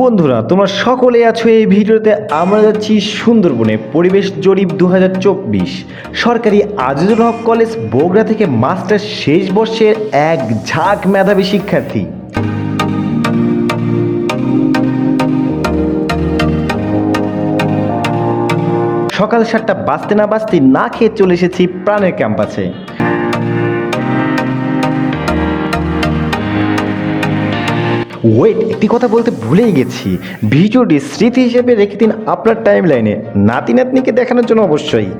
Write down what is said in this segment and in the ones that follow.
বন্ধুরা, তোমরা সকলে আছো এই ভিডিওতে। আমরা যাচ্ছি সুন্দরবনে, পরিবেশ জরিপ দু হাজার চব্বিশ। সরকারি আজিজুল হক কলেজ বগুড়া থেকে মাস্টার শেষ বর্ষের এক ঝাঁক মেধাবী শিক্ষার্থী। সকাল সাতটা বাজতে না বাজতে না খেয়ে চলে এসেছি প্রাণের ক্যাম্পাসে। ওয়েট একটি কথা বলতে ভুলেই গেছি। ভিডিওটি স্মৃতি হিসেবে রেখে দিন আপনার টাইম লাইনে নাতি নাতনিকে দেখানোর জন্য অবশ্যই।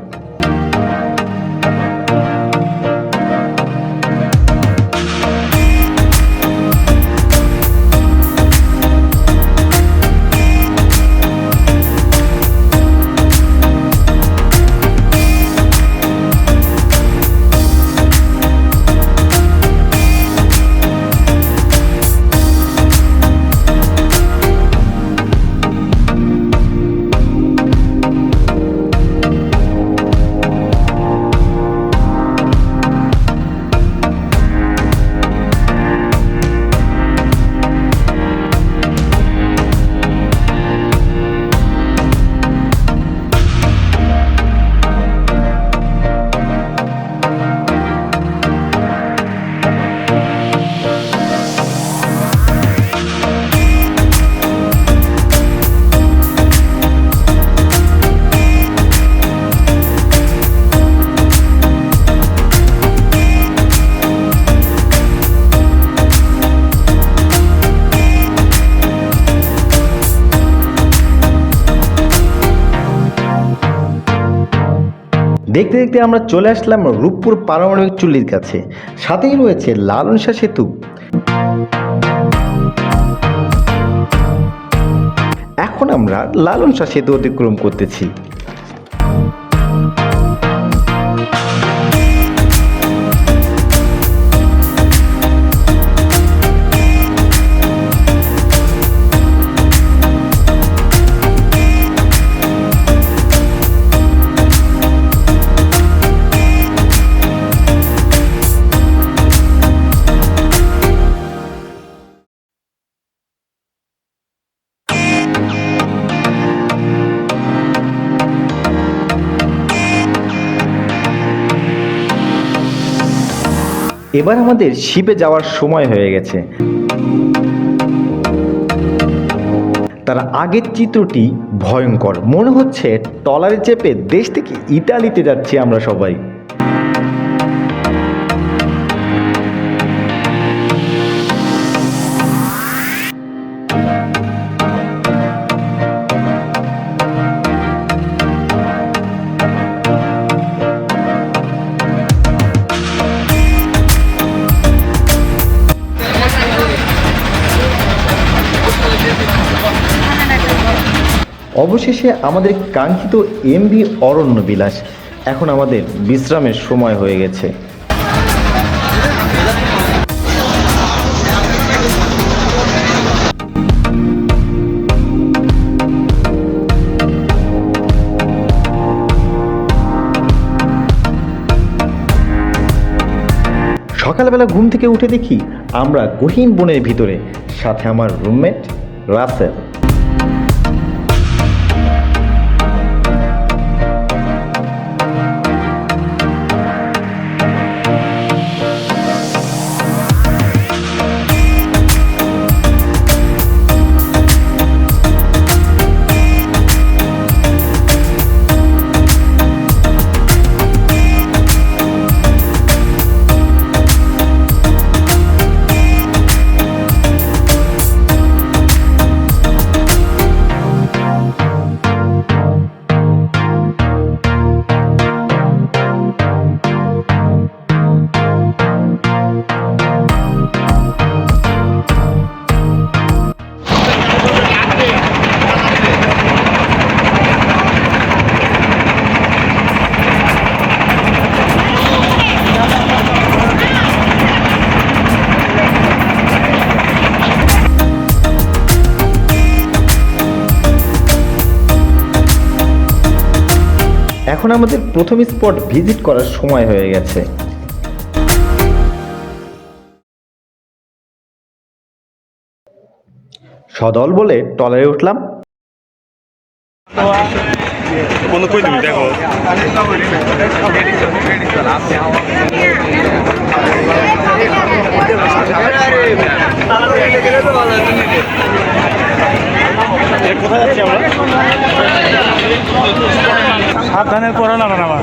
দেখতে দেখতে আমরা চলে আসলাম রূপপুর পারমাণবিক চুল্লির কাছে। সাথেই রয়েছে লালনসা সেতু। এখন আমরা লালনসা সেতু অতিক্রম করতেছি। এবার আমাদের শিপে যাওয়ার সময় হয়ে গেছে। তার আগের চিত্রটি ভয়ঙ্কর। মনে হচ্ছে টলারে চেপে দেশ থেকে ইতালিতে যাচ্ছি আমরা সবাই। অবশেষে আমাদের কাঙ্ক্ষিত এমভি অরণ্য বিলাস। এখন আমাদের বিশ্রামের সময় হয়ে গেছে। সকালবেলা ঘুম থেকে উঠে দেখি আমরা গহীন বনের ভিতরে। সাথে আমার রুমমেট রাসেল এখন আমাদের প্রথম স্পট ভিজিট করার সময় হয়ে গেছে। সদল বলে টলারে উঠলাম। দেখো। কোথায় যাচ্ছি আমরা? সাবধানে করো না আমার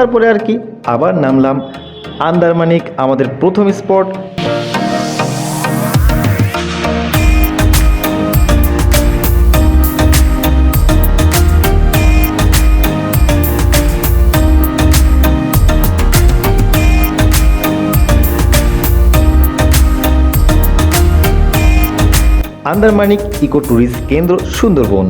তারপরে আর কি। আবার নামলাম আন্দারমানিক আমাদের প্রথম স্পট। আন্দারমানিক ইকো ট্যুরিস্ট কেন্দ্র সুন্দরবন।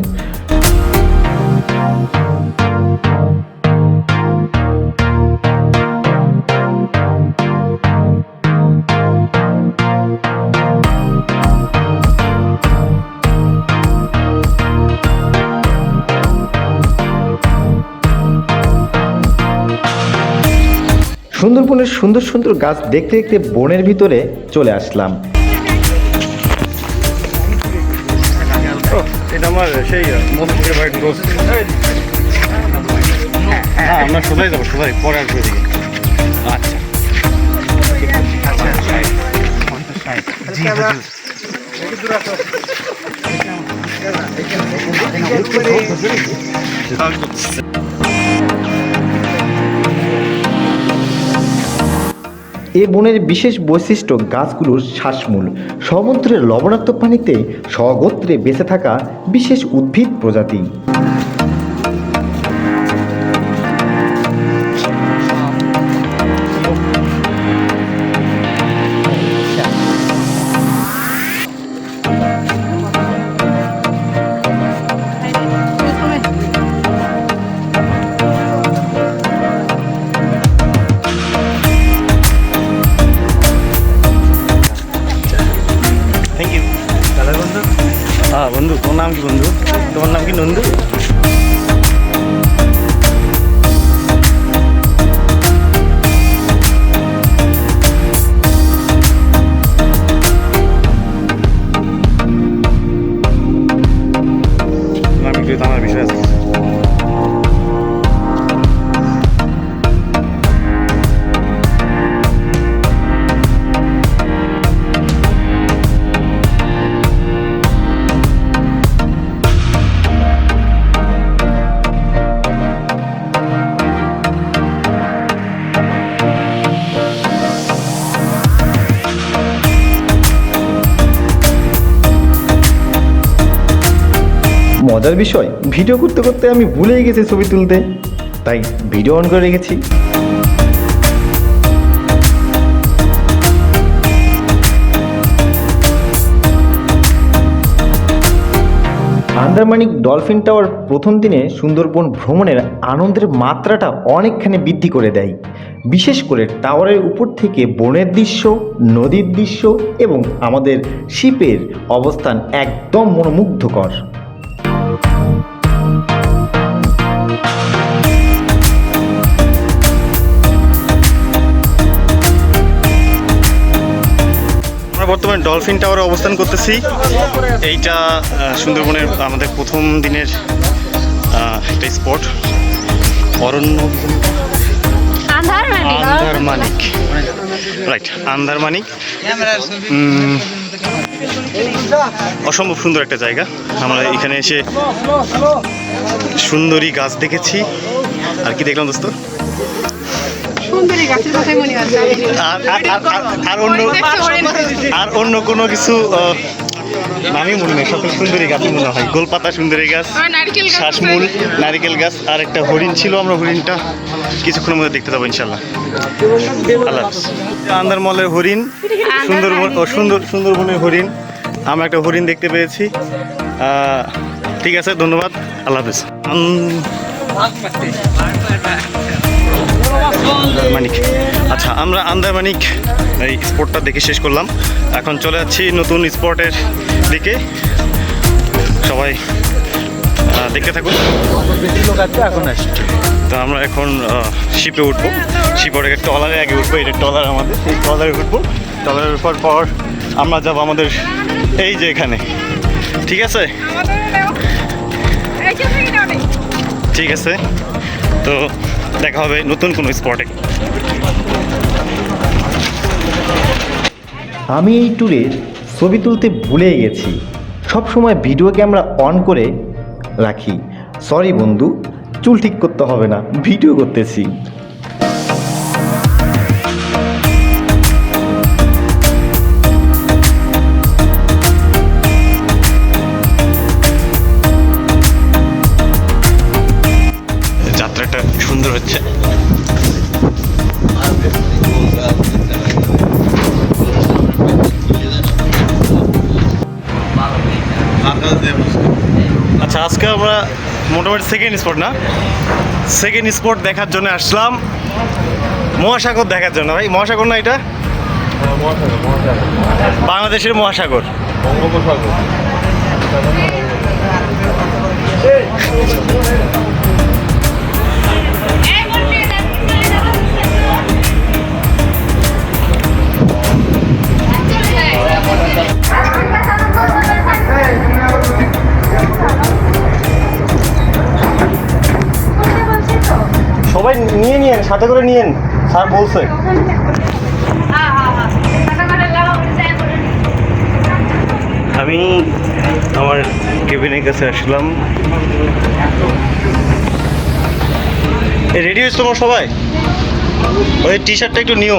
সুন্দরবনের সুন্দর সুন্দর গাছ দেখতে দেখতে বনের ভিতরে চলে আসলাম। এটা আমার সেই দোস্ত হ্যাঁ আমরা সোজাই যাব সোজাই পরে আসব এদিকে। আচ্ছা। এ বনের বিশেষ বৈশিষ্ট্য গাছগুলোর শ্বাসমূল। সমুদ্রের লবণাক্ত পানিতে সগোত্রে বেঁচে থাকা বিশেষ উদ্ভিদ প্রজাতি। বন্ধু তোমার নাম কি বন্ধু? তোমার নাম কি নন্দু? মজার বিষয়, ভিডিও করতে করতে আমি ভুলেই গেছি ছবি তুলতে। তাই ভিডিও অন করে রেখেছি। আন্দারমানিক ডলফিন টাওয়ার প্রথম দিনে সুন্দরবন ভ্রমণের আনন্দের মাত্রাটা অনেকখানি বৃদ্ধি করে দেয়। বিশেষ করে টাওয়ারের উপর থেকে বনের দৃশ্য, নদীর দৃশ্য এবং আমাদের শিপের অবস্থান একদম মনোমুগ্ধকর। বর্তমানে ডলফিন টাওয়ারে অবস্থান করতেছি। এইটা সুন্দরবনের আমাদের প্রথম দিনের একটা স্পট। অরণ্য আন্দারমানিক। রাইট আন্দারমানিক। অসম্ভব সুন্দর একটা জায়গা। আমরা এখানে এসে সুন্দরী গাছ দেখেছি। আর কি দেখলাম দোস্ত? আর অন্য আর অন্য কোনো কিছু আহ, নামই মনে নেই সকল সুন্দরী গাছ মনে হয়। গোলপাতা সুন্দরী গাছ শ্বাসমূল নারিকেল গাছ আর একটা হরিণ ছিল আমরা হরিণটা। কিছুক্ষণের মধ্যে দেখতে যাব ইনশাল্লাহ। আল্লাহ। আন্দারমলের হরিণ সুন্দরবন ও সুন্দর সুন্দরবনের হরিণ। আমরা একটা হরিণ দেখতে পেয়েছি। ঠিক আছে ধন্যবাদ। আল্লাহ হাফিজ। আন্দারমানিক। আচ্ছা আমরা আন্দারমানিক এই স্পটটা দেখে শেষ করলাম। এখন চলে যাচ্ছি নতুন স্পটের দিকে। সবাই দেখতে থাকুন। এখন তো আমরা এখন শিপে উঠবো। শিপের একটা ট্রলারে আগে উঠবো এটা ট্রলার আমাদের এই ট্রলারে উঠবো। ট্রলারে উঠার পর আমরা যাব আমাদের এই যে এখানে। ঠিক আছে? ঠিক আছে। তো দেখা হবে নতুন কোনো স্পটে। আমি এই ট্যুরে ছবি তুলতে ভুলে গেছি। সব সময় ভিডিও ক্যামেরা অন করে রাখি। সরি বন্ধু, চুল ঠিক করতে হবে না ভিডিও করতেছি। সুন্দর হচ্ছে। আচ্ছা আজকে আমরা মোটামুটি সেকেন্ড স্পট না? সেকেন্ড স্পট দেখার জন্য আসলাম। মহাসাগর দেখার জন্য। ভাই, মহাসাগর না এটা? বাংলাদেশের মহাসাগর। সবাই নিয়ে নিয়েন, সাথে করে নিয়েন। স্যার বলছে। আমি আমার কেবিনের কাছে আসলাম। রেডি হয়েছে তোমার সবাই? ওই টি শার্টটা একটু নিও।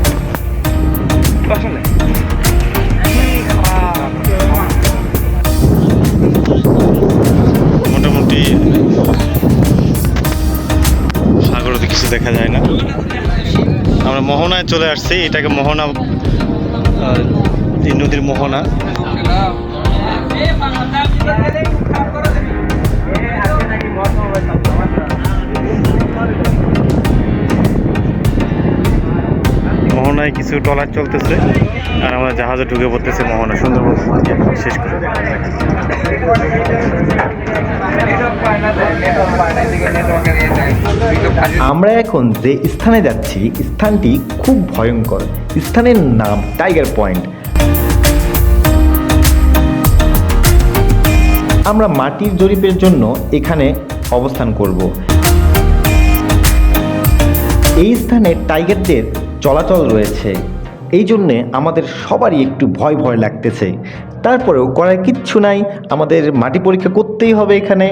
এরা? মোটামুটি সাগরতে কিছু দেখা যায় না আমরা মোহনায় চলে আসছি, এটাকে মোহনা এই নদীর মোহনা মোহনায় কিছু ট্রলার চলতেছে আর আমরা জাহাজে ঢুকে পড়তেছে মোহনা সুন্দরবন শেষ করে। আমরা এখন যে স্থানে যাচ্ছি, স্থানটি খুব ভয়ঙ্কর। স্থানের নাম টাইগার পয়েন্ট আমরা মাটির জরিপের জন্য এখানে অবস্থান করব। এই স্থানে টাইগারদের চলাচল রয়েছে। এই জন্যে আমাদের সবারই একটু ভয় ভয় লাগতেছে। তারপরেও করার কিচ্ছু নাই, আমাদের মাটি পরীক্ষা করতেই হবে এখানে।